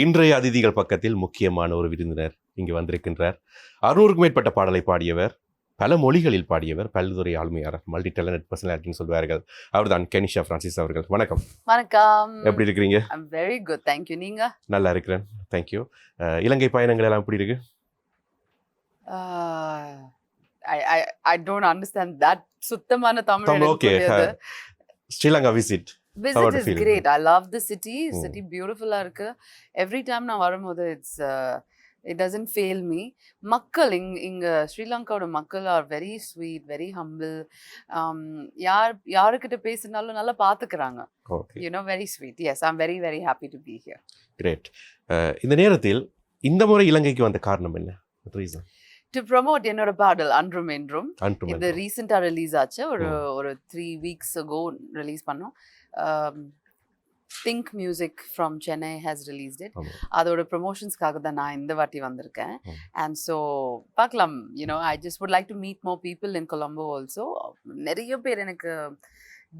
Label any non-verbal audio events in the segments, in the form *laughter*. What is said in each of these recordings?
இன்றைய அதிதிகள் பக்கத்தில் முக்கியமான ஒரு விருந்தினர் இங்கு வந்திருக்கின்றார். அறுநூறுக்கும் மேற்பட்ட பாடலை பாடியவர் பல மொழிகளில் பாடியவர் பல்துறை ஆளுமையாளர் மல்டி டேலண்ட் பர்சனாலிட்டின்னு சொல்வார்கள். அவர்தான் கெனிஷா பிரான்சிஸ் அவர்கள். வணக்கம். வணக்கம். எப்படி இருக்கிறீங்க? வெரி குட் தேங்க்யூ நீங்க? நல்லா இருக்கிறேன் தேங்க்யூ இலங்கை பயணங்கள் எல்லாம் எப்படி இருக்கு? ஐ டோன்ட் அண்டர்ஸ்டாண்ட் தட் சுத்தமான தமிழ். புரியாது. Sri Lanka visit visit is? Great I love the city. City பியூட்டிஃபுல்லா இருக்கு. எவ்ரி டைம் நான் வரும்போது it's it doesn't fail me மக்கள் இங் இங்க ஸ்ரீலங்காவோட மக்கள் are very sweet very humble யார் யாருக்கிட்ட பேசினாலும் நல்லா பார்த்துக்கிறாங்க you know very sweet yes I'm very very happy to be here great இந்த நேரத்தில் இந்த முறை இலங்கைக்கு வந்த காரணம் என்ன? ரீசன் டு ப்ரமோட் என்னோட பாடல் அன்றும் என்றும். இது ரீசெண்டாக ரிலீஸ் ஆச்சு. ஒரு. ஒரு த்ரீ வீக்ஸ் கோ ரிலீஸ் பண்ணோம். Think music from Chennai has released it. அதோட ப்ரொமோஷன்ஸ்க்காக தான் நான் இந்த வாட்டி வந்திருக்கேன். அண்ட் ஸோ பார்க்கலாம். You know I just would like to meet more people in Colombo also நிறைய பேர் எனக்கு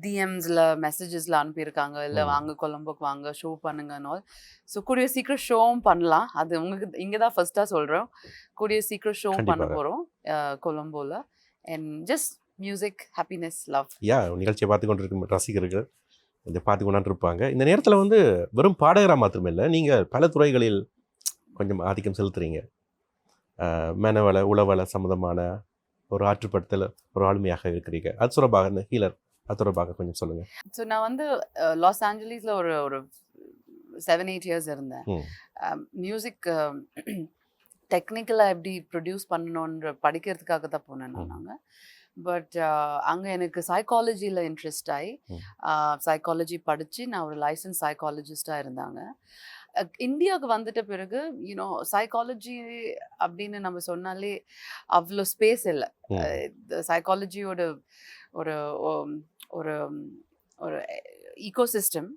டிஎம்ஸில் மெசேஜஸில் அனுப்பியிருக்காங்க. இல்லை. வாங்க கொலம்போக்கு வாங்க ஷோ பண்ணுங்கன்னு ஆல் ஸோ கூடிய சீக்கிரம் ஷோவும் பண்ணலாம். அது உங்களுக்கு இங்கே தான் ஃபர்ஸ்ட்டாக சொல்கிறோம் கூடிய சீக்கிரம் ஷோவும் பண்ண. போகிறோம் கொலம்போவில் and just music happiness love ya நிகழ்ச்சியை பார்த்து கொண்டிருக்கும் ரசிகர்கள். இதை பார்த்து கொண்டாந்து இருப்பாங்க இந்த நேரத்தில் வந்து வெறும் பாடகராக மாத்திரமில்லை நீங்கள் பல துறைகளில் கொஞ்சம் ஆதிக்கம் செலுத்துறீங்க. மனவள உளவள சம்மந்தமான ஒரு ஆற்றுப்படுத்தல் ஒரு ஆளுமையாக இருக்கிறீங்க. அது தொடர்பாக இந்த ஹீலர் அது தொடர்பாக கொஞ்சம் சொல்லுங்கள் ஸோ நான் வந்து லாஸ் ஆஞ்சலீஸில் ஒரு ஒரு செவன் எயிட் இயர்ஸ் இருந்தேன். மியூசிக் டெக்னிக்கலாக எப்படி ப்ரொடியூஸ் பண்ணணுன்ற படிக்கிறதுக்காக தான் போனேன். அங்கே. பட் அங்கே எனக்கு சைக்காலஜியில் இன்ட்ரெஸ்ட் ஆகி. சைக்காலஜி படித்து நான் ஒரு லைசன்ஸ் சைக்காலஜிஸ்டாக இருந்தாங்க இந்தியாவுக்கு வந்துட்ட பிறகு யூனோ சைக்காலஜி அப்படின்னு நம்ம சொன்னாலே அவ்வளோ ஸ்பேஸ் இல்லை. சைக்காலஜியோட ஒரு ஒரு ஒரு ஈகோசிஸ்டம்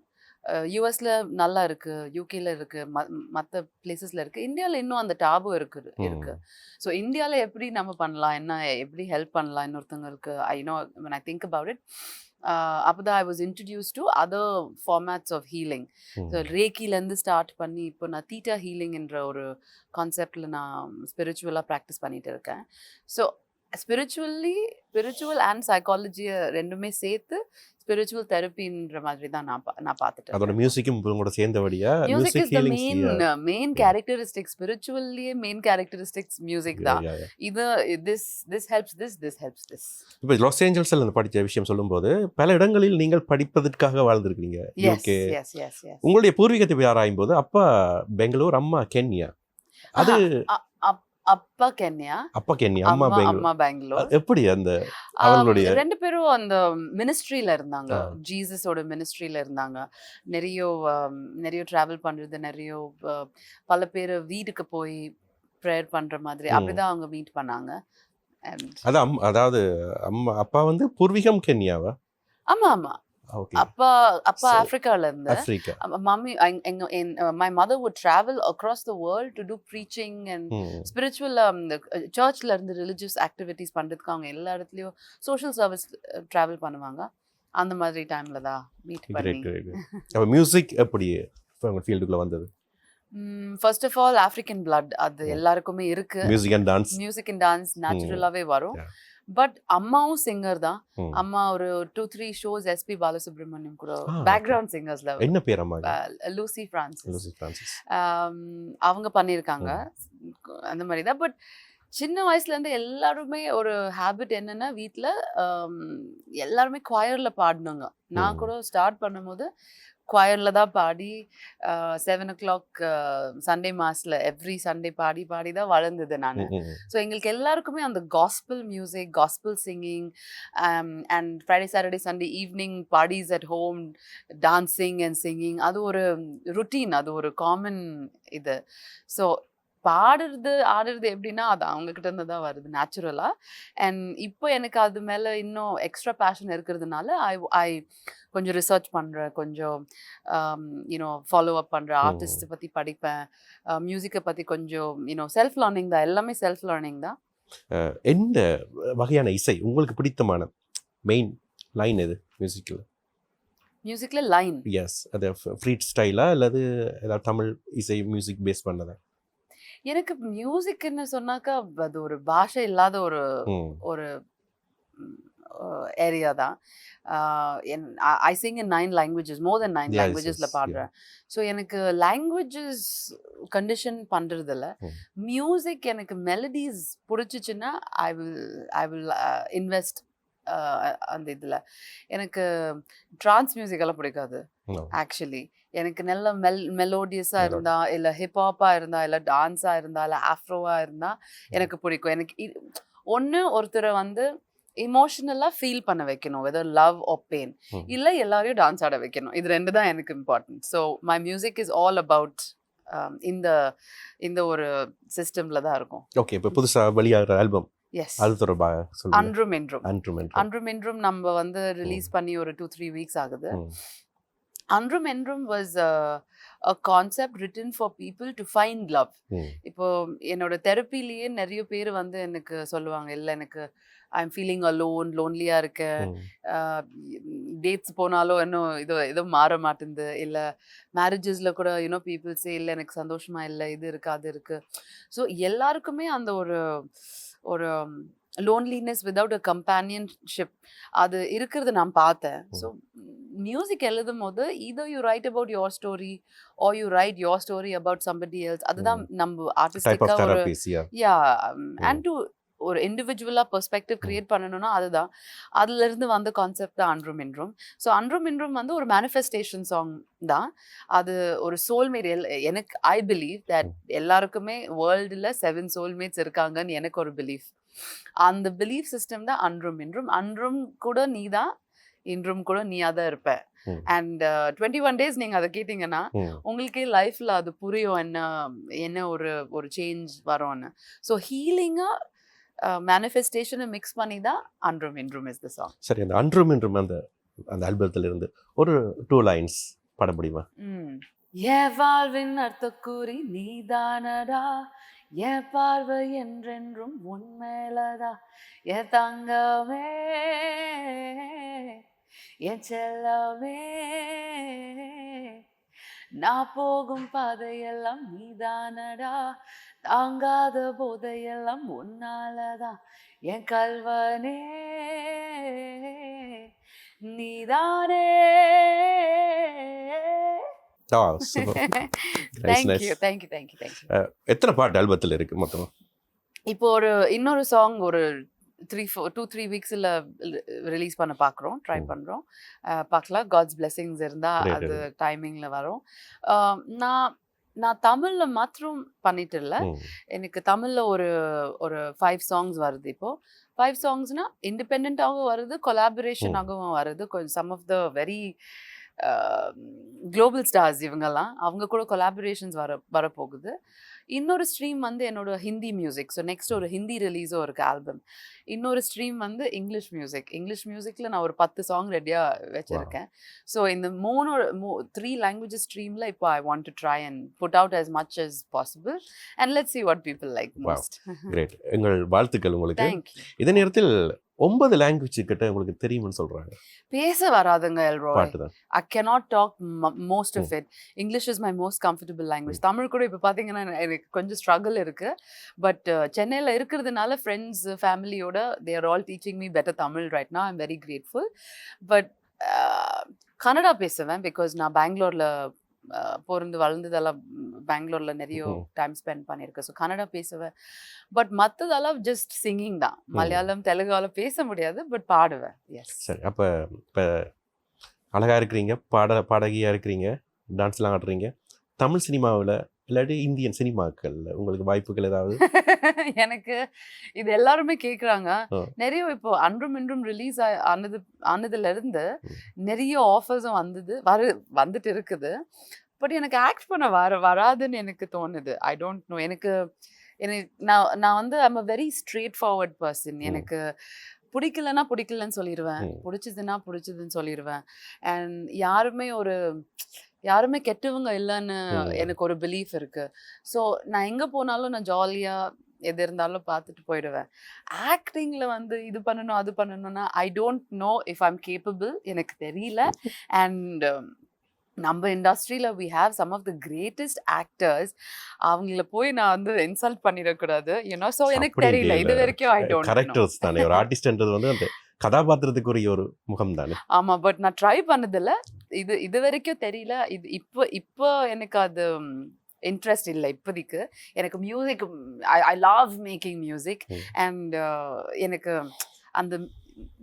யூஎஸ்ல நல்லா இருக்கு யூகேல இருக்கு மற்ற பிளேசஸ்ல இருக்கு. இந்தியாவில் இன்னும் அந்த டாபு இருக்கு இருக்கு. ஸோ இந்தியாவில் எப்படி நம்ம பண்ணலாம்? என்ன எப்படி ஹெல்ப் பண்ணலாம்? இன்னொருத்தவங்களுக்கு I know when I think about it அப்போதான் I was introduce to other formats of healing so ரேக்கிலேருந்து start பண்ணி இப்போ நான் தீட்டா ஹீலிங்ன்ற ஒரு கான்செப்டில் நான் ஸ்பிரிச்சுவலாக ப்ராக்டிஸ் பண்ணிட்டு இருக்கேன். ஸோ ஸ்பிரிச்சுவல்லி ஸ்பிரிச்சுவல் அண்ட் சைக்காலஜியை ரெண்டுமே சேர்த்து ஸ்பிரிச்சுவல் தெரப்பின்ற மாதிரி தான் நான் நான் பார்த்துட்டு அதோட மியூசிக்கும் உங்களோட சேர்ந்தபடியா? Music is the main main characteristics ஸ்பிரிச்சுவல்லியே main characteristics music தான். இது this this helps this this helps this இப்போ லாஸ் ஏஞ்சல்ஸில் படித்த விஷயம் சொல்லும்போது பல இடங்களில் நீங்கள் படிப்பதற்காக வாழ்ந்திருக்கிறீங்க. எஸ் உங்களுடைய பூர்வீகத்தை போய் ஆராயும் போது அப்பா பெங்களூர் அம்மா கென்யா. அது அப்பா கென்யா. அப்பா கென்யா அம்மா அம்மா பெங்களூர். அம்மா பெங்களூர். அது எப்படி அந்த அவங்களுடைய ரெண்டு பேரும் அந்த மினிஸ்ட்ரியில இருந்தாங்க. ஜீசஸோட மினிஸ்ட்ரியில இருந்தாங்க. நிறைய நிறைய டிராவல் பண்றது நிறைய பல பேர் வீட்டுக்கு போய் ப்ரேயர் பண்ற மாதிரி. அப்படிதான் அவங்க மீட் பண்ணாங்க. And அது அம் அதாவது அம்மா அப்பா வந்து பூர்வீகம் கென்யாவா? ஆமா ஆமா. அப்பா அப்பா ஆப்பிரிக்கால இருந்து மம்மி எங்க my mother would travel across the world to do preaching and. Spiritual இந்த சர்ச்சில் இருந்து ரிலிஜியஸ் ஆக்டிவிட்டீஸ் பண்ணுறதுக்கு அவங்க எல்லா இடத்துலையும் சோஷியல் சர்வீஸ் ட்ராவல் பண்ணுவாங்க. அந்த மாதிரி டைம்ல தான் மீட் பண்ணி. அப்ப மியூசிக் எப்படி உங்க ஃபீல்டுக்குள்ள வந்தது? First of all African blood. அது. எல்லாருக்குமே இருக்கு. Music and dance music and dance நேச்சுரலாகவே வரும். பட் அம்மாவும் சிங்கர் தான். அம்மா ஒரு two three shows SP Balasubrahmanyam கூட. பேக்ரவுண்ட் சிங்கர்ஸ்ல என்ன பேர் அம்மா லூசி பிரான்சிஸ் அவங்க பண்ணியிருக்காங்க. அந்த மாதிரி தான். பட் சின்ன வயசுல இருந்து எல்லாருமே ஒரு ஹேபிட் என்னன்னா வீட்டில் எல்லாருமே குவயர்ல பாடினாங்க. நான். கூட ஸ்டார்ட் பண்ணும்போது குவயர்ல தான் பாடி செவன் ஓ கிளாக் சண்டே மாஸ்ல எவ்ரி சண்டே பாடி பாடி தான் வளர்ந்தது நான். ஸோ எங்களுக்கு எல்லாருக்குமே அந்த gospel music gospel singing and Friday Saturday Sunday evening parties at home dancing and singing அது ஒரு ருட்டீன் அது ஒரு காமன் இது. ஸோ பாடுறது ஆடுறது எப்படின்னா அது அவங்க கிட்ட இருந்து தான் வருது நேச்சுரலா அண்ட் இப்போ எனக்கு அது மேல இன்னும் எக்ஸ்ட்ரா பேஷன் இருக்கிறதுனால ஐ ஐ கொஞ்சம் ரிசர்ச் பண்றேன் கொஞ்சம் யூனோ ஃபாலோ அப் பண்றேன். ஓ. ஆர்டிஸ்ட் பத்தி படிப்பேன். மியூசிக்கை பத்தி கொஞ்சம் யூனோ செல்ஃப் லேர்னிங் தான் எல்லாமே செல்ஃப் லேர்னிங் தான் எந்த வகையான இசை? உங்களுக்கு பிடித்தமான மெயின் லைன் எது மியூசிக்கில் மியூசிக்ல லைன் எஸ் அது ஃப்ரீட் ஸ்டைலா அல்லது ஏதாவது தமிழ் இசை மியூசிக் பேஸ் பண்ணதா? எனக்கு மியூசிக்னு சொன்னாக்கா அது ஒரு பாஷை இல்லாத ஒரு ஒரு ஏரியா தான் I sing in nine languages more then nine லாங்குவேஜஸில். பாடுறேன் ஸோ எனக்கு லாங்குவேஜஸ் கண்டிஷன் பண்ணுறதில்ல. மியூசிக் எனக்கு melodies பிடிச்சிச்சின்னா I will I will invest அந்த இதில் எனக்கு ட்ரான்ஸ் மியூசிக் எல்லாம் பிடிக்காது. ஆக்சுவலி எனக்கு நல்ல மெல் மெலோடியஸாக. இருந்தா இல்லை ஹிப்ஹாப்பாக இருந்தா இல்லை டான்ஸாக இருந்தா இல்லை ஆஃப்ரோவாக இருந்தா எனக்கு பிடிக்கும். எனக்கு ஒன்று ஒருத்தரை வந்து இமோஷனலாக ஃபீல் பண்ண வைக்கணும் வெதர் லவ் ஆர் பெயின். இல்லை எல்லாரையும் டான்ஸ் ஆட வைக்கணும். இது ரெண்டு தான் எனக்கு important so my music is all about இந்த இந்த ஒரு சிஸ்டமில் தான் இருக்கும். ஓகே இப்போ புதுசா வெளியாகிற ஆல்பம் எஸ் அது தொடர்பாக சொல்லுங்க. அன்றும் என்றும் அன்றும் என்று அன்றும் என்றும் நம்ம வந்து ரிலீஸ் பண்ணி ஒரு டூ த்ரீ வீக்ஸ் ஆகுது. அன்றும் என்றும் was a concept written for people to find love. இப்போ என்னோட தெரப்பிலேயே நிறைய பேர் வந்து எனக்கு சொல்லுவாங்க இல்லை எனக்கு ஐ எம் ஃபீலிங் அலோன் லோன்லியாக இருக்கேன். டேட்ஸ் போனாலும் இன்னும் இது எதுவும் மாற மாட்டேங்குது இல்லை மேரேஜஸில் கூட யூனோ பீப்புள்ஸே இல்லை எனக்கு சந்தோஷமா இல்லை இது இருக்கு அது இருக்கு. ஸோ எல்லாருக்குமே அந்த ஒரு ஒரு லோன்லினஸ் விதவுட் அ கம்பேனியன்ஷிப் அது இருக்கிறது நான் பார்த்தேன். ஸோ மியூசிக் எழுதும் போது இதோ you write about your story are you write your story about somebody else அதுதான் நம்ம ஆர்டிஸ்டிக்காக ஒரு யா அண்ட் டு ஒரு இண்டிவிஜுவலாக பெர்ஸ்பெக்டிவ் கிரியேட் பண்ணணும்னா அதுதான் அதுல இருந்து வந்த கான்செப்ட் தான் அன்றும் இன்றும் ஸோ அன்றும் இன்றும் வந்து ஒரு மேனிஃபெஸ்டேஷன் சாங் தான். அது ஒரு சோல்மேட் எல் எனக்கு ஐ பிலீவ் தட் எல்லாருக்குமே வேர்ல்டில் செவன் சோல்மேட்ஸ் இருக்காங்கன்னு எனக்கு ஒரு பிலீஃப் அந்த பிலீஃப் சிஸ்டம் தான் அன்றும் இன்றும் அன்றும் கூட நீ தான் இன்றும் கூட நீயா தான் இருப்ப. அண்ட் டுவெண்ட்டி ஒன் டேஸ் நீங்கள் அதை கேட்டிங்கன்னா. உங்களுக்கே லைஃப்ல அது புரியும் என்ன என்ன ஒரு ஒரு சேஞ்ச் வரும்னு. ஸோ ஹீலிங்காக மேனிஃபெஸ்டேஷனை மிக்ஸ் பண்ணி தான் அன்றும் இன்றும் இஸ் த சாங் சரி அந்த அன்றும் என்றும் அந்த அந்த ஆல்பத்துல இருந்து ஒரு டூ லைன்ஸ் பாட முடியுமா? என் வாழ்வின் அர்த்த கூறி நீதானடா என் பார்வை என்றென்றும் உண்மையிலதா என் தங்கமே என் செல்லமே நான் போகும் பாதையெல்லாம் நீதானடா. தாங்காத போதையெல்லாம் உன்னாலதான் என் கல்வனே நீதானே. எத்தனை பாட்டு ஆல்பத்தில் இருக்கு மொத்தம்? இப்போ ஒரு இன்னொரு சாங் ஒரு த்ரீ ஃபோர் டூ த்ரீ வீக்ஸில் ரிலீஸ் பண்ண பார்க்குறோம் ட்ரை. பண்ணுறோம் பார்க்கலாம் காட்ஸ் பிளெஸிங்ஸ் இருந்தால் அது. டைமிங்கில் வரும். நான் நான் தமிழில் மாத்திரம் பண்ணிட்டு இல்லை. எனக்கு தமிழில் ஒரு ஒரு ஃபைவ் சாங்ஸ் வருது இப்போ. ஃபைவ் சாங்ஸ்னா இண்டிபெண்ட்டாகவும் வருது கொலாபரேஷனாகவும் வருது. கொஞ்சம் some of the very global stars இவங்கெல்லாம் அவங்க கூட கொலாபரேஷன்ஸ் வர வரப்போகுது. இன்னொரு ஸ்ட்ரீம் வந்து என்னோட ஹிந்தி மியூசிக். ஸோ நெக்ஸ்ட் ஒரு ஹிந்தி ரிலீஸும் இருக்கு ஆல்பம் இன்னொரு ஸ்ட்ரீம் வந்து இங்கிலீஷ் மியூசிக். இங்கிலீஷ் மியூசிக்கில் நான் ஒரு பத்து சாங் ரெடியாக வச்சுருக்கேன். ஸோ இந்த மூணு த்ரீ லாங்குவேஜஸ் ஸ்ட்ரீமில் இப்போ I want to try and put out as much as possible and let see what people like. Most great எங்கள் வாழ்த்துக்கள் உங்களுக்கு. இதே நேரத்தில் ஒன்பது லாங்குவேஜ் கிட்ட உங்களுக்கு தெரியும்னு சொல்றாங்க. பேச வராதுங்க தான் I cannot talk most of it English is my most comfortable language Tamil கூட இப்போ பார்த்தீங்கன்னா எனக்கு கொஞ்சம் ஸ்ட்ரகிள் இருக்கு. பட் சென்னையில் இருக்கிறதுனால ஃப்ரெண்ட்ஸ் ஃபேமிலியோட they're all teaching me better Tamil right now. I'm very grateful but Kannada பேசுவேன் பிகாஸ் நான் பெங்களூரில் பிறந்து வளர்ந்ததெல்லாம் பெங்களூரில் நிறைய. டைம் ஸ்பெண்ட் பண்ணியிருக்கேன். ஸோ கன்னடா பேசுவேன் பட் மற்றதெல்லாம் ஜஸ்ட் சிங்கிங் தான். மலையாளம் தெலுங்கால பேச முடியாது பட் பாடுவேன். எஸ் சரி அப்போ இப்போ அழகா இருக்கிறீங்க பாட பாடகியா இருக்கிறீங்க டான்ஸ்லாம் ஆடுறீங்க. தமிழ் சினிமாவில் இல்லாட்டி இந்தியன் சினிமாக்கள்ல உங்களுக்கு வாய்ப்புகள் ஏதாவது *laughs* எனக்கு இது எல்லாருமே கேக்குறாங்க ஆ. நிறைய இப்போ அன்றும் இன்றும் ரிலீஸ் ஆனது ஆனதுல இருந்து ம். நிறைய ஆஃபர்ஸும் வந்தது வரு வந்துட்டு இருக்குது பட் எனக்கு ஆக்ட் பண்ண வர வராதுன்னு எனக்கு தோணுது ஐ டோன்ட் நோ எனக்கு எனக்கு நான் நான் வந்து I'm a very straightforward person. எனக்கு பிடிக்கலன்னா பிடிக்கலன்னு சொல்லிடுவேன். பிடிச்சதுன்னா பிடிச்சதுன்னு சொல்லிடுவேன் அண்ட் யாருமே ஒரு யாருமே கெட்டவங்க இல்லைன்னு. எனக்கு ஒரு பிலீஃப் இருக்கு. ஸோ நான் எங்கே போனாலும் நான் ஜாலியாக எது இருந்தாலும் பார்த்துட்டு போயிடுவேன். ஆக்டிங்கில் வந்து இது பண்ணணும் அது பண்ணணும்னா I don't know if I'm capable எனக்கு தெரியல. *laughs* அண்ட் நம்ம இண்டஸ்ட்ரியில் we have some of the greatest actors அவங்கள போய் நான் வந்து இன்சல்ட் பண்ணிடக்கூடாது யூனோ ஸோ எனக்கு தெரியல. இது. வரைக்கும் ஐ டோன்ட் கரெக்டர்ஸ் தானே. ஒரு *laughs* ஆர்டிஸ்ட்ன்றது வந்து கதாபாத்திரத்துக்குரிய ஒரு முகம் தானே ஆமா பட் நான் ட்ரை பண்ணதில்ல. இது இது வரைக்கும் தெரியல. இது இப்போ இப்போ எனக்கு அது இன்ட்ரெஸ்ட் இல்லை இப்போதைக்கு. எனக்கு music I love making music. And எனக்கு அந்த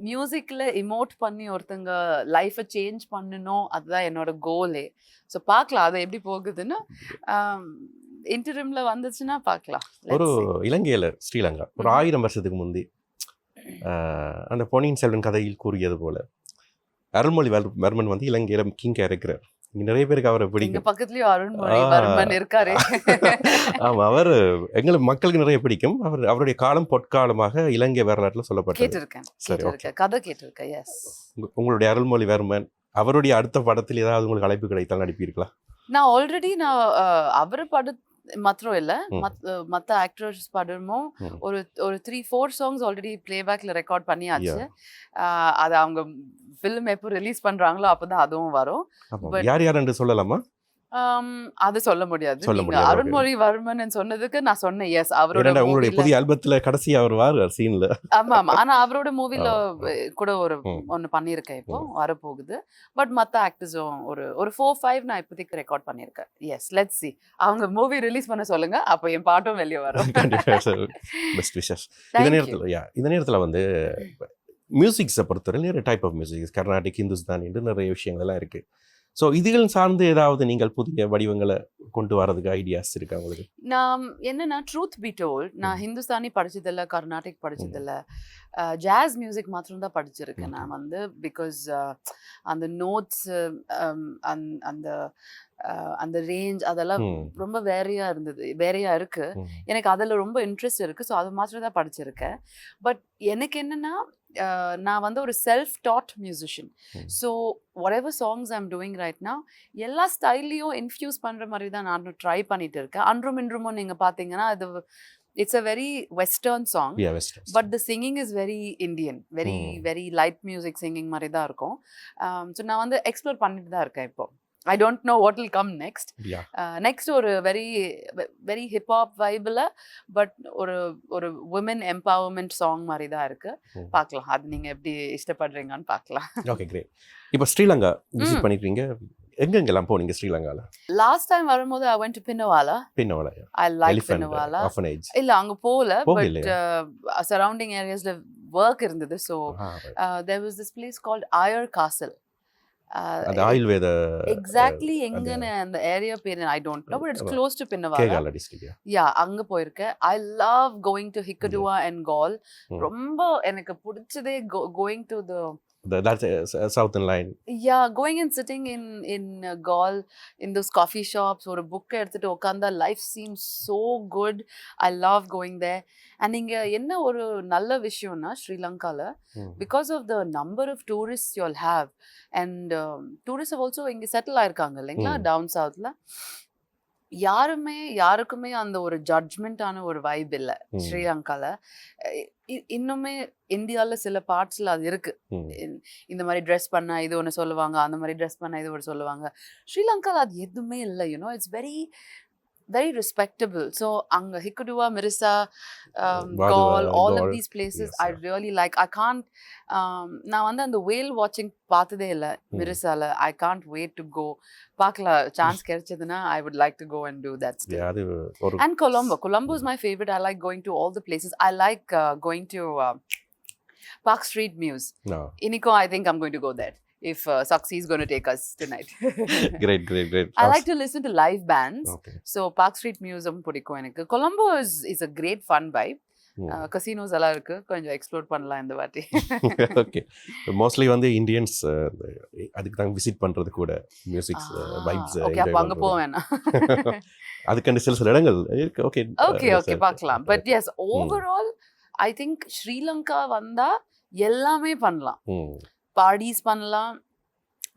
மியூசிக்கில் இமோட் பண்ணி ஒருத்தங்க லைஃப்பை சேஞ்ச் பண்ணணும் அதுதான் என்னோட கோலே ஸோ பார்க்கலாம். அது எப்படி போகுதுன்னு இன்டர்வியூமில் வந்துச்சுன்னா பார்க்கலாம். ஒரு. இலங்கையில ஸ்ரீலங்கா. ஒரு. ஆயிரம் வருஷத்துக்கு முந்தி அந்த பொன்னியின் செல்வன் கதையில் கூறியது போல. அருள்மொழி வர்- வர்மன் வந்து இலங்கையில கிங்கா இருக்கிறார். இங்க நிறைய பேருக்கு அவரை பிடிக்கும். பக்கத்துலயும் அருண்மொழி இருக்காரு. *laughs* ஆமா அவர் எங்களுக்கு மக்களுக்கு நிறைய பிடிக்கும். அவர் அவருடைய காலம் பொற்காலமாக இலங்கை வரலாற்றுல சொல்லப்பட்டது. கேட்டிருக்கேன் சரி, கேட்டிருக்கேன். கதை கேட்டிருக்கேன் எஸ் உங்க- உங்களுடைய அருள்மொழி வர்மன் அவருடைய அடுத்த படத்தில் ஏதாவது உங்களுக்கு அழைப்பு கிடைத்தால் நடிப்பீர்களா? நான் ஆல்ரெடி நான் அவர் படு மாத்திரம் இல்ல. மத்த ஆக்டர்ஸ் படமும். ஒரு ஒரு த்ரீ ஃபோர் சாங்ஸ் ஆல்ரெடி பிளேபேக்ல ரெக்கார்ட் பண்ணியாச்சு. அது அவங்க ஃபிலிம் எப்போ ரிலீஸ் பண்றாங்களோ அப்பதான் அதுவும் வரும். யார் யார் என்று சொல்லலாமா? அது சொல்ல முடியாது. சொல்ல முடியாது, okay. அருண்மொழி வர்மன் சொன்னதுக்கு நான் சொன்னேன். எஸ் அவரோட உங்களுடைய புதிய ஆல்பத்துல கடைசியா அவர் வார் சீன்ல ஆமா ஆமா. ஆனா அவரோட மூவில. கூட ஒரு. ஒன்னு பண்ணியிருக்கேன் இப்போ. வரப்போகுது. பட் மத்த ஆக்டர்ஸும் ஒரு ஒரு ஃபோர் ஃபைவ் நான் இப்போதைக்கு ரெக்கார்ட் பண்ணியிருக்கேன். எஸ் லெட்ஸ் சி அவங்க மூவி ரிலீஸ் பண்ண சொல்லுங்க. அப்போ என் பாட்டும் வெளியே வரும். பெஸ்ட் விஷஸ் இந்த. நேரத்தில் யா இந்த நேரத்தில் வந்து மியூசிக்ஸை பொறுத்தவரை நிறைய type of music Carnatic Hindustan என்று நிறைய விஷயங்கள் எல்லாம் இருக்கு. ஸோ இதுகள் சார்ந்து ஏதாவது நீங்கள் புதிய வடிவங்களை கொண்டு வரதுக்கு ஐடியாஸ் இருக்கா உங்களுக்கு நான் என்னன்னா ட்ரூத் பி டோல் நான். ஹிந்துஸ்தானி படிச்சதில்ல கர்நாடிக் படிச்சதில்ல ஜாஸ் மியூசிக் மாத்திரம் தான் படிச்சிருக்கேன். நான் வந்து பிகாஸ் அந்த நோட்ஸ் அந்த அந்த ரேஞ்ச் அதெல்லாம். ரொம்ப வேறையா இருந்தது வேறையா இருக்கு ம். எனக்கு அதில் ரொம்ப இன்ட்ரெஸ்ட் இருக்குது ஸோ அது மாத்திரம் தான் படிச்சிருக்கேன் பட் எனக்கு என்னென்னா நான் வந்து ஒரு self that musician. So whatever songs I'm doing ரைட்னா எல்லா ஸ்டைல்லையும் இன்ஃப்யூஸ் பண்ணுற மாதிரி தான் நானும் ட்ரை பண்ணிட்டு இருக்கேன் அன்றும் இன்றுமும் நீங்கள் பார்த்தீங்கன்னா அது it's a very western song. But the singing is very Indian very. Very light music singing மாதிரி தான் இருக்கும் ஸோ நான் வந்து எக்ஸ்ப்ளோர் பண்ணிட்டு தான் இருக்கேன் இப்போ I don't know what will come next. Next ஒரு வெரி வெரி ஹிப்ஹாப் வைபில் பட் ஒரு ஒரு உமன் எம்பவர்மெண்ட் சாங் மாதிரி தான் இருக்கு. பார்க்கலாம். அது நீங்க எப்படி இஷ்டப்படுறீங்கன்னு பார்க்கலாம். ஓகே கிரேட் இப்போ ஸ்ரீலங்கா விசிட். பண்ணிருக்கீங்க. எங்கெங்கெல்லாம் போனீங்க ஸ்ரீலங்கால? லாஸ்ட் டைம் வரும்போது I went to Pinnawala Pinnawala I like Pinnawala orphanage இல்ல அங்க போகல பட்? சரௌண்டிங் ஏரியாஸ்ல ஒர்க் இருந்தது so there was this place called Ayur castle அந்த ஆயுர்வேத எக்ஸாக்ட்லி எங்கன்னு அந்த ஏரியா பேர் I don't know but it's. Close to district yeah அங்க போயிருக்கேன். I love going to Hikkaduwa and Galle. ரொம்ப எனக்கு பிடிச்சதே going to the southern line yeah going and sitting in in uh, Gaul in those coffee shops ஒரு book எடுத்துட்டு உட்காந்தா life seems so good. I love going there. And இங்க என்ன ஒரு நல்ல விஷயம்னா ஸ்ரீலங்கால because of the number of tourist you'll have and tourist also இங்கே செட்டில் ஆயிருக்காங்க இல்லைங்களா. டவுன் சவுத்தில் யாருமே யாருக்குமே அந்த ஒரு ஜட்ஜ்மெண்ட்டான ஒரு வைப் இல்லை ம். இன்னுமே இந்தியாவில் சில பார்ட்ஸில் அது இருக்கு. இந்த- இந்த மாதிரி ட்ரெஸ் பண்ணா இது ஒன்று சொல்லுவாங்க அந்த மாதிரி ட்ரெஸ் பண்ணா இது ஒன்று சொல்லுவாங்க. ஸ்ரீலங்காவில் அது எதுவுமே இல்லை you know it's very very respectable so அங்கே Hikkaduwa Mirissa Vaduva, Galle all of Gaul. These places Yes, I yeah. Really like I can't நான் வந்து அந்த வேல் வாட்சிங் பார்த்ததே இல்லை மிரிசால I can't wait to go பார்க்கலாம் சான்ஸ் கிடைச்சதுன்னா I would like to go and do that அது ஒரு And Colombo. Colombo is my favorite. I like going to all the places. I like uh, going to uh, Park Street Muse. Iniko, I think I'm if uh, Saksi is going to take us tonight. Great great great I like to listen to live bands. Okay So Park Street Museum பிடிக்கும் எனக்கு. Colombo is is a great fun vibe. Uh, casinos எல்லாம் இருக்கு. கொஞ்சம் explore பண்ணலாம் இந்த வாட்டி. *laughs* Okay mostly வந்து Indians அதுக்கு தான் விசிட் பண்றது கூட. மியூசிக்ஸ் வைப்ஸ் ஓகே அப்போ அங்க போக வேணாம். *laughs* அதுக்காண்டி சில சில இடங்கள் இருக்கு. ஓகே ஓகே ஓகே பார்க்கலாம். But yes overall I think Sri Lanka வந்தா எல்லாமே பண்ணலாம். பார்ட்டிஸ் பண்ணலாம்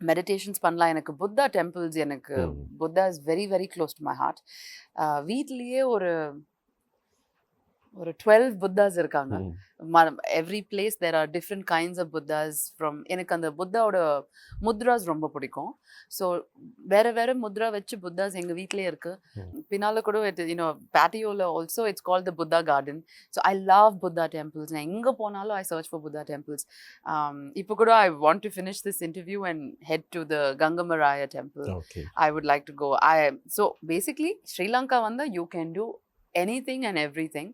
மெடிடேஷன்ஸ் பண்ணலாம் எனக்கு புத்தா டெம்பிள்ஸ் எனக்கு. Buddha is very very close to my heart வீட்லேயே ஒரு ஒரு டுவெல் புத்தாஸ் இருக்காங்க. ம். Every place there are different kinds of Buddhas from எனக்கு அந்த புத்தாவோட முத்ராஸ் ரொம்ப பிடிக்கும். ஸோ வேற வேற முத்ரா வச்சு புத்தாஸ் எங்கள் வீட்லேயே இருக்கு. பின்னால கூட you know பேட்டியோவில் also it's call the Buddha garden so I love Buddha temples நான் எங்கே போனாலும் I search for Buddha temples இப்போ கூட I want to finish this interview and head to the Gangaramaya temple okay I would like to go. I so basically Sri Lanka vanda you can do anything and everything,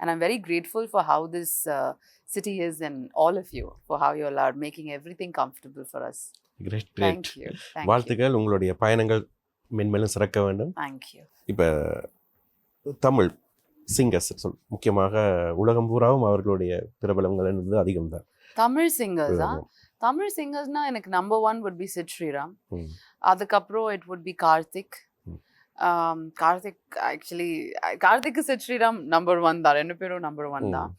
and I'm very grateful for how this uh, city is and all of you for how you all are making everything comfortable for us. Great Thank great you. Thank வாழ்த்துக்கள் உங்களுடைய பயணங்கள் மென்மேலும் சிறக்க வேண்டும். Thank you. இப்போ Tamil singers சொல் முக்கியமாக உலகம் பூராவும் அவர்களுடைய பிரபலங்கள் என்பது அதிகம்தான் Tamil singers, ah? Tamil singers na எனக்கு number one would be Sid Sriram. ம். அதுக்கப்புறம் it would be Karthik. Karthik actually Karthik Sid Sriram number one தான் ரெண்டு பேரும் நம்பர் ஒன் தான்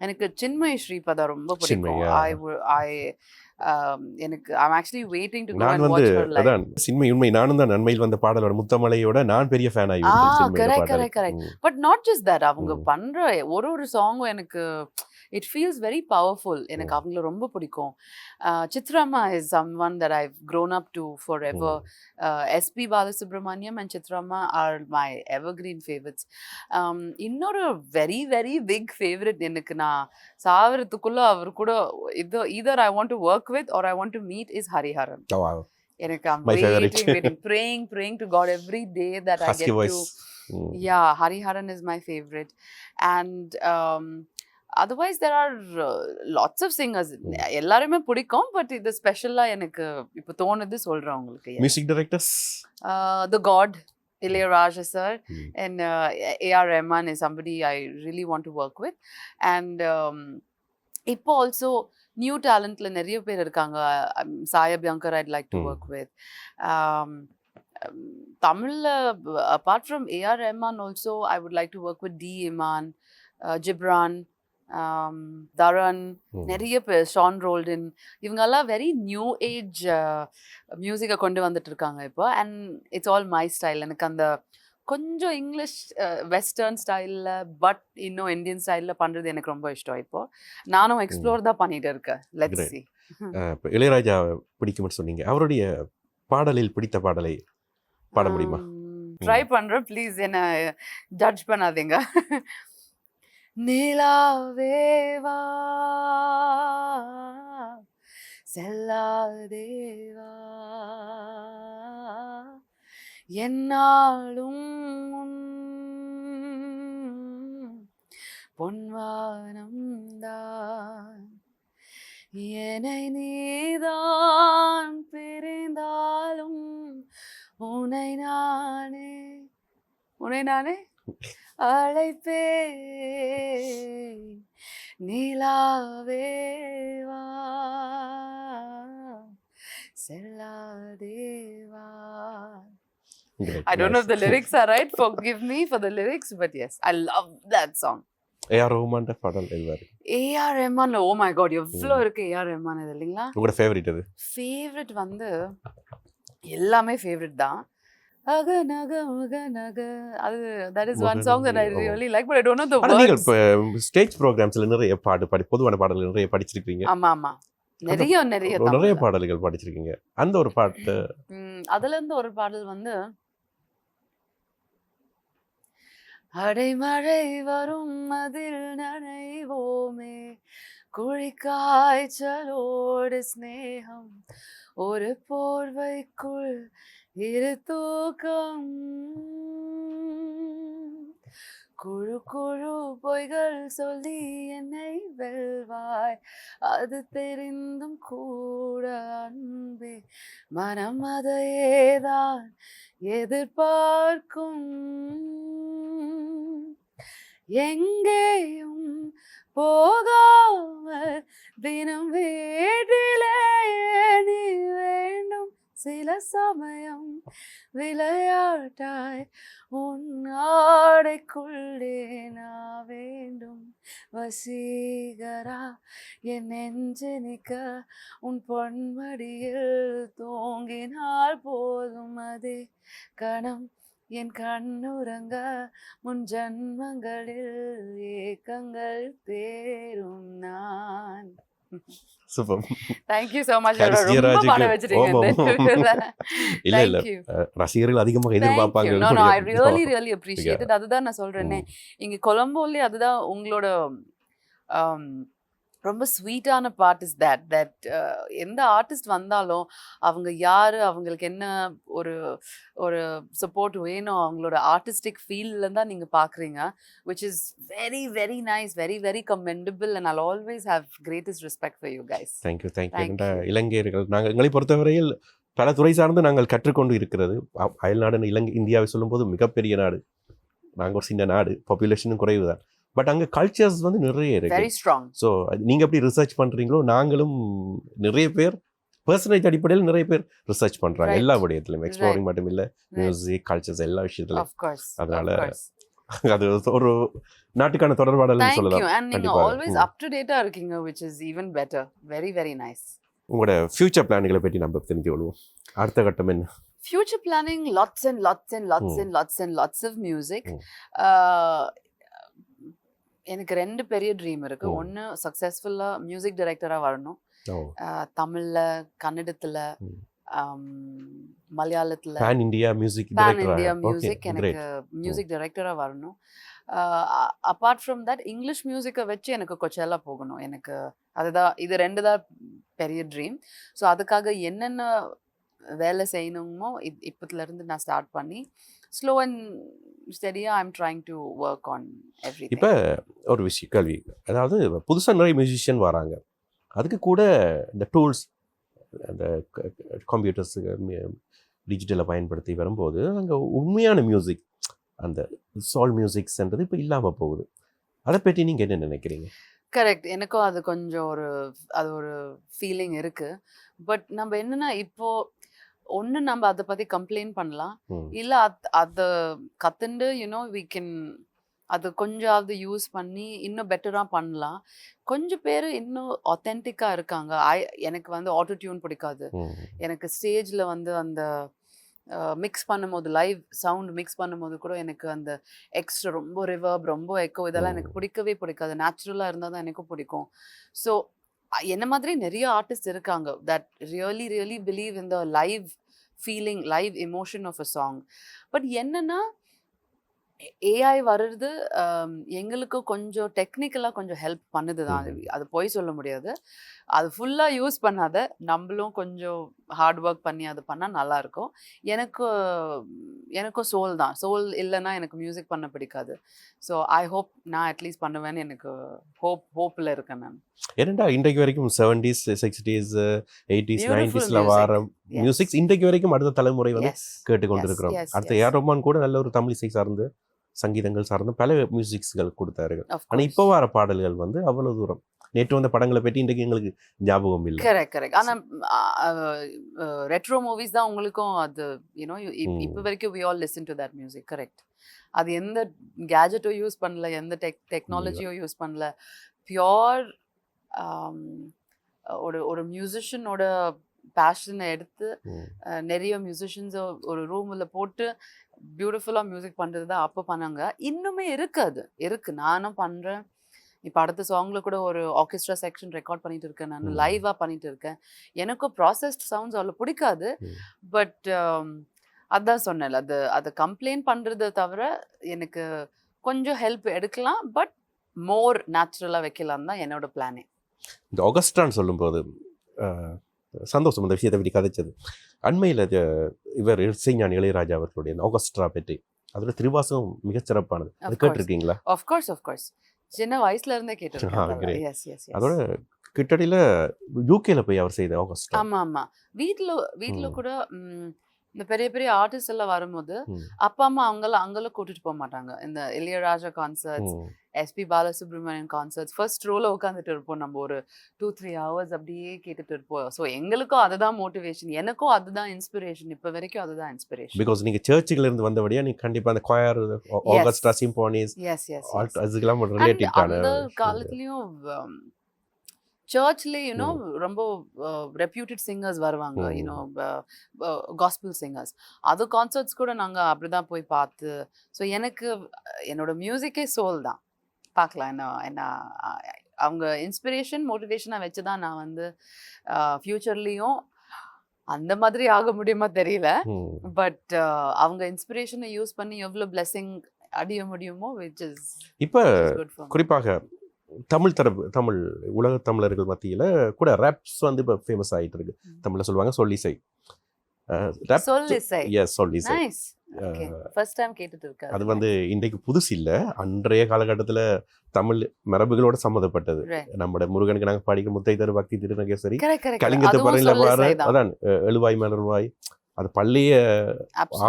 எனக்கு சின்மய் ஸ்ரீபதா ரொம்ப பிடிக்கும். ஐ ஐ எனக்கு ஐம் ஆக்சுவலி வெயிட்டிங் டு நான் வந்து அதான் சின்மை உண்மை நானும் தான் நன்மையில் வந்த பாடலோட முத்தமலையோட நான் பெரிய ஃபேன் ஆகி correct, correct. ம். பட் நாட் ஜஸ்ட் தட் அவங்க. பண்ற ஒரு ஒரு சாங்கும் எனக்கு இட் ஃபீல்ஸ் வெரி பவர்ஃபுல் எனக்கு. அவங்கள ரொம்ப பிடிக்கும் சித்ராமா is someone that I've grown up to forever SP Balasubrahmanyam and சித்ராமா are my evergreen favourites இன்னொரு வெரி வெரி பிக் ஃபேவரட் எனக்கு நான் சாவறதுக்குள்ள அவர் கூட இது either I want to work with or I want to meet is Hariharan. எனக்கு I'm My favorite. waiting, waiting, praying, praying to God every day that I Husky get voice. to ம். yeah hariharan are uh, lots of singers. Mm. எல்லாருமே பிடிக்கும் but இது ஸ்பெஷலா எனக்கு இப்போ தோணுது சொல்றேன் உங்களுக்கு. Music directors the god Ilaiyaraaja sir AR Rahman is somebody I really want to work with. And um, இப்போ ஆல்சோ நியூ டேலண்ட்ல நிறைய பேர் இருக்காங்க. Um, சாயா பியங்கர் I'd like to. Work with தமிழ்ல apart from AR Rahman also I would like to work with D Imman Ghibran Dharan நிறைய பேர் Shawn Roldan இவங்கெல்லாம் வெரி நியூ ஏஜ் மியூசிக்கை கொண்டு வந்துட்டு இருக்காங்க இப்போ. And it's all my style எனக்கு அந்த கொஞ்சம் இங்கிலீஷ் வெஸ்டர்ன் ஸ்டைலில் பட் இன்னும் இந்தியன் ஸ்டைலில் பண்ணுறது எனக்கு ரொம்ப இஷ்டம் இப்போ. நானும் எக்ஸ்ப்ளோர் தான் பண்ணிட்டு இருக்கேன். லெட்ஸ். சி இப்போ இளையராஜா பிடிக்கும்னு சொன்னீங்க. அவருடைய பாடலில் பிடித்த பாடலை பாட முடியுமா? ட்ரை பண்றேன். ப்ளீஸ் என்ன ஜட்ஜ் பண்ணாதீங்க. நிலாவேவா செல்லாதேவா என்னாலும் உன் என்னை நீதான் பிரிந்தாலும் உனை நானே உனை நானே? அழைப்பே நிலாவேவா செல்லாதேவா I don't know if the lyrics are right. Forgive me for the lyrics, but yes, I love that song. AR Rahman பாடல் எதுவாரு AR Rahman oh my god எவ்வளோ. இருக்கு ஏஆர் ரெஹ்மான் இது இல்லைங்களா உங்களோட ஃபேவரட் அது ஃபேவரட் வந்து எல்லாமே ஃபேவரட் தான் அக நக நக. அது that is one song I. Really like but I don't know the ஆனா நீங்கள் வேர்ட்ஸ் இப்போ ஸ்டேஜ் ப்ரோக்ராம்ஸ்ல நிறைய பாட்டு பாடி பொதுவான பாடல்கள் நிறைய படிச்சிருக்கீங்க ஆமா ஆமா. நிறைய நிறைய நிறைய. பாடல்கள் படிச்சிருக்கீங்க. அந்த ஒரு பாட்டு. அதுல இருந்து ஒரு பாடல் வந்து அடைமழை வரும் அதில் நனைவோமே குழிக்காய்ச்சலோடு சிநேகம் ஒரு போர்வைக்குள் இரு தூக்கம். குழு குழு பொய்கள் சொல்லி என்னை வெல்வாய் அது தெரிந்தும் கூட அன்பே. மனம் அதையேதான் எதிர்பார்க்கும். எங்கேயும் போகாமல் தினம் வீட்டிலேயே நீ வேண்டும். சில சமயம் விளையாட்டாய் உன் ஆடைக்குள்ளே நான் வேண்டும். வசீகரா என் நெஞ்சு நிக்க உன் பொன்மடியில் தூங்கினால் போதும் அதே கணம். என் கண்ணுறங்க முன் ஜன்மங்களில் ஏக்கங்கள் தேரும் நான். Super. Thank you so much. இல்ல இல்ல. ரசிகர்கள் அதிகமாக எதிர்பார்ப்பாங்க no, I really, really appreciate it. அதுதான் நான் சொல்றேனே. இங்க கொலம்போலயே அதுதான் உங்களோட ரொம்ப ஸ்வீட்டான பார்ட் இஸ் தட் தட் எந்த ஆர்டிஸ்ட் வந்தாலும் அவங்க யாரு அவங்களுக்கு என்ன ஒரு ஒரு சப்போர்ட் வேணும் அவங்களோட ஆர்டிஸ்டிக் ஃபீல்ட்ல தான் நீங்க பாக்குறீங்க which is very very nice very very commendable and I'll always have greatest respect for you guys thank you thank you. இலங்கையர்கள் நாங்கள் எங்களை பொறுத்தவரையில் பல துறை சார்ந்து நாங்கள் கற்றுக்கொண்டு இருக்கிறது. அ- அயல்நாடுன்னு இலங்கை இந்தியாவை சொல்லும்போது மிகப்பெரிய நாடு. நாங்கள் ஒரு சின்ன நாடு. பாப்புலேஷனும் குறைவு தான் பட் அங்கே கல்ச்சர்ஸ் வந்து நிறைய இருக்கு. வெரி ஸ்ட்ராங் ஸோ நீங்கள் எப்படி ரிசர்ச் பண்ணுறீங்களோ நாங்களும் நிறைய பேர் பர்சனேஜ் அடிப்படையில் நிறைய பேர் ரிசர்ச் பண்ணுறாங்க. எல்லா விடயத்துலையும் எக்ஸ்ப்ளோரிங். மட்டும் இல்லை மியூசிக் கல்ச்சர்ஸ் எல்லா விஷயத்துலையும் ஆஃப் அதனால *laughs* அது ஒரு நாட்டுக்கான தொடர்பாடல்னு தேங்க் சொல்லலாம். அண்ட். ஆல்வேஸ். அப் டு டேட்டா இருக்கீங்க which is even better. Very very nice. உங்களோட ஃபியூச்சர் பிளான்களை பற்றி நம்ம தெரிஞ்சு கொள்வோம். அடுத்த கட்டம் என்ன? And lots and lots Mm. and lots and lots of music. Mm. uh, எனக்கு ரெண்டு பெரிய ட்ரீம் இருக்கு. ஒன்னு சக்சஸ்ஃபுல்லா மியூசிக் டைரக்டரா வரணும். தமிழ்ல கன்னடத்துல மலையாளத்துல. Pan India music pan India music எனக்கு மியூசிக் டைரக்டரா வரணும். அப்பார்ட் ஃப்ரம் தட் இங்கிலீஷ் மியூசிக்கை வச்சு எனக்கு கொச்சேலா போகணும். எனக்கு அதுதான் இது ரெண்டு தான் பெரிய ட்ரீம் ஸோ அதுக்காக என்னென்ன வேலை செய்யணுமோ? இப் இப்பத்துல இருந்து நான் ஸ்டார்ட் பண்ணி slow and ஸ்டெடியாக I'm trying to work on every இப்போ ஒரு விஷயம் கேள்வி. அதாவது புதுசாக நிறைய மியூசிஷியன் வராங்க. அதுக்கு கூட இந்த டூல்ஸ் அந்த கம்ப்யூட்டர்ஸ் டிஜிட்டலை பயன்படுத்தி வரும்போது அங்கே உண்மையான மியூசிக் அந்த சால் மியூசிக்ஸ்ன்றது இப்போ இல்லாமல் போகுது. அதை பற்றி நீங்கள் என்ன நினைக்கிறீங்க? கரெக்ட் எனக்கும் அது கொஞ்சம் ஒரு அது ஒரு ஃபீலிங் இருக்கு. பட் நம்ம என்னன்னா இப்போ ஒன்று நம்ம அதை பற்றி கம்ப்ளைண்ட் பண்ணலாம். இல்லை அத் அதை கற்றுண்டு யூனோ வி கேன் அது கொஞ்சாவது யூஸ் பண்ணி இன்னும் பெட்டராக பண்ணலாம் கொஞ்சம் பேர் இன்னும் ஒத்தென்டிக்காக இருக்காங்க ஐ எனக்கு வந்து ஆட்டோ டியூன் பிடிக்காது. எனக்கு ஸ்டேஜில் வந்து அந்த மிக்ஸ் பண்ணும்போது லைவ் சவுண்ட் மிக்ஸ் பண்ணும்போது கூட எனக்கு அந்த எக்ஸ்ட்ரா ரொம்ப ரிவர்ப் ரொம்ப எக்கோ இதெல்லாம் எனக்கு. பிடிக்கவே பிடிக்காது நேச்சுரலாக இருந்தால் தான் எனக்கும் பிடிக்கும் ஸோ என்ன மாதிரி நிறைய ஆர்டிஸ்ட் இருக்காங்க that really really believe in the live feeling live emotion of a song but என்னன்னா ஏஐ வர்றது எங்களுக்கு கொஞ்சம் டெக்னிக்கலாக கொஞ்சம் ஹெல்ப் பண்ணுது தான் அது போய் சொல்ல முடியாது. அது ஃபுல்லாக யூஸ் பண்ணாத. நம்மளும் கொஞ்சம் ஹார்ட் ஒர்க் பண்ணி அது பண்ணால் நல்லா இருக்கும் எனக்கு எனக்கும் சோல் தான் சோல் இல்லைன்னா எனக்கு மியூசிக் பண்ண பிடிக்காது ஸோ ஐ ஹோப் நான் அட்லீஸ்ட் பண்ணுவேன்னு எனக்கு ஹோப் ஹோப்பில் இருக்கேன் நான் ஏனெண்டா இன்றைக்கு வரைக்கும் செவன்டிஸ் சிக்ஸ்டீஸ் எயிட்டிஸ் நைன்டிஸில். வர. மியூசிக்ஸ் இன்றைக்கு வரைக்கும் அடுத்த தலைமுறை வந்து. கேட்டுக்கொண்டிருக்கிறோம் அடுத்த yes. ஏஆர் ரஹ்மான் கூட நல்ல ஒரு தமிழ் இசை சார்ந்து சங்கீதங்கள் சார்ந்து பல மியூசிக்ஸ்கள் கொடுத்தார்கள் Of ஆனா course. இப்போ வர பாடல்கள் வந்து அவ்வளவு தூரம் நேற்று வந்த படங்களை பற்றி இன்றைக்கு எங்களுக்கு ஞாபகம் இல்லை. கரெக்ட் கரெக்ட் ஆனா ரெட்ரோ மூவிஸ் தான் உங்களுக்கும் அது யூனோ இப்போ. வரைக்கும் we all listen to that music correct அது எந்த கேஜெட்டோ யூஸ் பண்ணல எந்த டெக் டெக்னாலஜியோ யூஸ் பண்ணல. பியோர் ஒரு ஒரு மியூசிஷியனோட பேஷனை எடுத்து நிறைய மியூசிஷியன்ஸை ஒரு ரூமில் போட்டு பியூட்டிஃபுல்லாக மியூசிக் பண்ணுறது தான் அப்போ பண்ணாங்க. இன்னுமே இருக்கு அது இருக்கு. நானும் பண்ணுறேன் இப்போ அடுத்த சாங்கில் கூட ஒரு ஆர்கெஸ்ட்ரா செக்ஷன் ரெக்கார்ட் பண்ணிட்டு இருக்கேன். நான். லைவாக பண்ணிட்டு இருக்கேன். எனக்கும் ப்ராசஸ்ட் சவுண்ட்ஸ் அவ்வளோ பிடிக்காது. பட் அதான் சொன்னேன்ல அது அதை கம்ப்ளைண்ட் பண்ணுறத தவிர எனக்கு கொஞ்சம் ஹெல்ப் எடுக்கலாம். பட் மோர் நேச்சுரலாக வைக்கலாம் தான் என்னோட பிளானே இந்த ஒகஸ்டான்னு சொல்லும்போது சந்தோஷம் இந்த விஷயத்தை பற்றி கதைச்சது. அண்மையில் இவர் இசைஞானி இளையராஜா அவர்களுடைய இந்த ஒகஸ்ட்ரா பற்றி. அதோட திருவாசகம் மிகச் சிறப்பானது அது. கேட்டிருக்கீங்களா? ஆஃப்கோர்ஸ் ஆஃப்கோர்ஸ் சின்ன வயசுல இருந்தே கேட்டிருக்கேன். அதோட கிட்டடியில் யூகேல போய் அவர் செய்த ஒகஸ்ட்ரா ஆமா ஆமா. வீட்ல வீட்ல. கூட இந்த பெரிய பெரிய ஆர்டிஸ்ட் எல்லாம் வரும்போது. அப்பா அம்மா அவங்கள அங்கெல்லாம் கூட்டிட்டு போக மாட்டாங்க. இந்த Ilaiyaraaja concerts. SP Balasubrahmanyam concerts first ரோல உட்காந்துட்டு இருப்போம் நம்ம ஒரு டூ த்ரீ ஹவர்ஸ் அப்படியே கேட்டுட்டு இருப்போம். ஸோ எங்களுக்கும் அதுதான் மோட்டிவேஷன் எனக்கும் அதுதான் இன்ஸ்பிரேஷன் இப்போ வரைக்கும் அதுதான் இன்ஸ்பிரேஷன் பிகாஸ் நீங்க சர்ச்சுல இருந்து வந்தபடியா நீங்க கண்டிப்பா அந்த கொயர் ஆகஸ்டா சிம்போனிஸ் எஸ் எஸ் அதுக்கெல்லாம் ரிலேட்டடான அந்த காலத்துலயும் சர்ச்ல யூனோ ரொம்ப ரெப்யூட்டட் சிங்கர்ஸ் வருவாங்க. யூனோ காஸ்பிள் சிங்கர்ஸ் அது கான்சர்ட்ஸ் கூட நாங்கள் அப்படிதான் போய் பார்த்து ஸோ எனக்கு என்னோட மியூசிக்கே சோல் தான். பார்க்கலாம். என்ன என்ன அவங்க இன்ஸ்பிரேஷன் மோட்டிவேஷனாக வச்சு தான் நான் வந்து ஃப்யூச்சர்லேயும் அந்த மாதிரி ஆக முடியுமா தெரியல. பட் அவங்க இன்ஸ்பிரேஷனை யூஸ் பண்ணி எவ்வளோ பிளெஸிங் அடைய முடியுமோ விச் இஸ் இப்போ குறிப்பாக தமிழ் தரப்பு தமிழ் உலக தமிழர்கள் மத்தியில் கூட ரேப்ஸ் வந்து இப்போ ஃபேமஸ் ஆகிட்டு இருக்கு. தமிழில் சொல்லுவாங்க சொல்லிசை. அது வந்து இன்றைக்கு புதுசு இல்லை. அன்றைய காலகட்டத்தில் தமிழ் மரபுகளோட சம்மந்தப்பட்டது. நம்மட முருகனுக்கு நாங்கள் படிக்கிற முத்தை தரு பக்தி திருநகேசரி கலிங்கத்து பறையில் பாரு அதான் எழுவாய் மலர்வாய். அது பள்ளிய.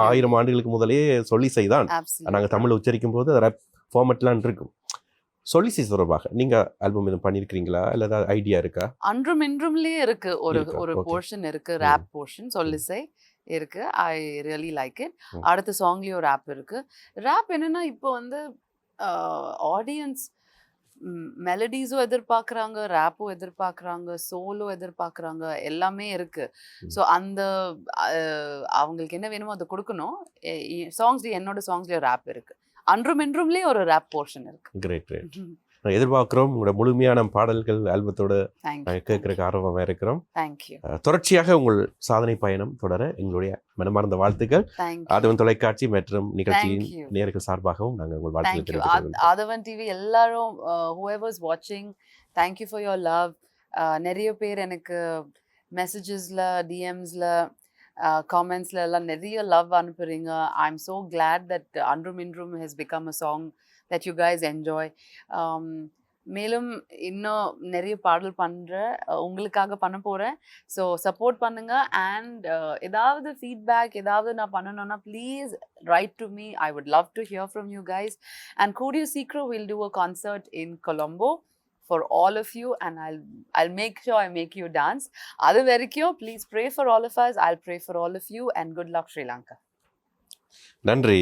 ஆயிரம் ஆண்டுகளுக்கு முதலே சொல்லிசை தான். Absolutely. நாங்கள் தமிழ் உச்சரிக்கும் போது அது ரேப் ஃபார்மெட்லாம் இருக்கும் சொல்லிசை தொடர்பாக நீங்கள் ஆல்பம் எதுவும் பண்ணியிருக்கிறீங்களா இல்லை ஏதாவது ஐடியா இருக்கா? அன்றும் இன்றும்லயே இருக்கு. ஒரு? ஒரு. போர்ஷன் இருக்கு. ரேப் போர்ஷன் சொல்லிசை இருக்கு. I really like it. அடுத்த சாங்லயும் ரேப் இருக்கு. ரேப் என்னன்னா இப்போ வந்து ஆடியன்ஸ் மெலடிஸும் எதிர்பார்க்குறாங்க ரேப்பும் எதிர்பார்க்குறாங்க சோலோ எதிர்பார்க்குறாங்க. எல்லாமே இருக்கு. ம். ஸோ அந்த அவங்களுக்கு என்ன வேணுமோ அதை கொடுக்கணும். சாங்ஸ் என்னோட சாங்ஸ்லயும் ரேப் இருக்கு. அன்றும் இன்றும்லயே ஒரு ரேப் போர்ஷன் இருக்கு. கிரேட் கிரேட் எதிர்பார்க்குறோம் உங்களோட முழுமையான பாடல்கள் ஆல்பத்தோட கேட்கறதுக்கு ஆர்வமாக இருக்கிறோம். தொடர்ச்சியாக உங்கள் சாதனை பயணம் தொடர எங்களுடைய மனமார்ந்த வாழ்த்துக்கள். ஆதவன் தொலைக்காட்சி மற்றும் நிகழ்ச்சியின். நேர்கள் சார்பாகவும் நாங்கள் உங்கள் வாழ்த்துக்கள். ஆதவன் டிவி எல்லாரும் ஹூஎவர்ஸ் வாட்சிங் தேங்க்யூ ஃபார் யோர் லவ் நிறைய பேர் எனக்கு மெசேஜஸில் டிஎம்ஸில் காமெண்ட்ஸில் எல்லாம் நிறைய லவ் அனுப்புறீங்க. I am so glad that Andrum Indrum has become a song that you guys enjoy மேலும் இன்னும் நிறைய பாடல் பண்ணுற உங்களுக்காக பண்ண போகிறேன் ஸோ சப்போர்ட் பண்ணுங்கள் அண்ட் ஏதாவது ஃபீட்பேக் ஏதாவது நான் பண்ணணும்னா please write to me I would love to hear from you guys and கூடிய சீக்கிரம் will do a concert in Colombo for all of you, and I'll I'll make sure I make you dance. Other Verikyo, please pray for all of us. I'll pray for all of you, and good luck, Sri Lanka. நன்றி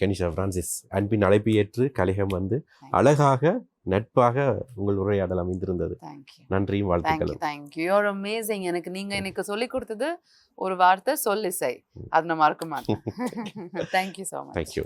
Kanisha Francis அன்பின் அழைப்பு ஏற்று கலிகம் வந்து. அழகாக நட்பாக உங்கள் உரையாடல் அமைந்திருந்தது Thank you. நன்றியும் thank you. You're amazing. எனக்கு நீங்க எனக்கு சொல்லி கொடுத்தது ஒரு வார்த்தை சொல்லிசை அது நான் மறக்க மாட்டேன் தேங்க்யூ ஸோ மச் தேங்க்யூ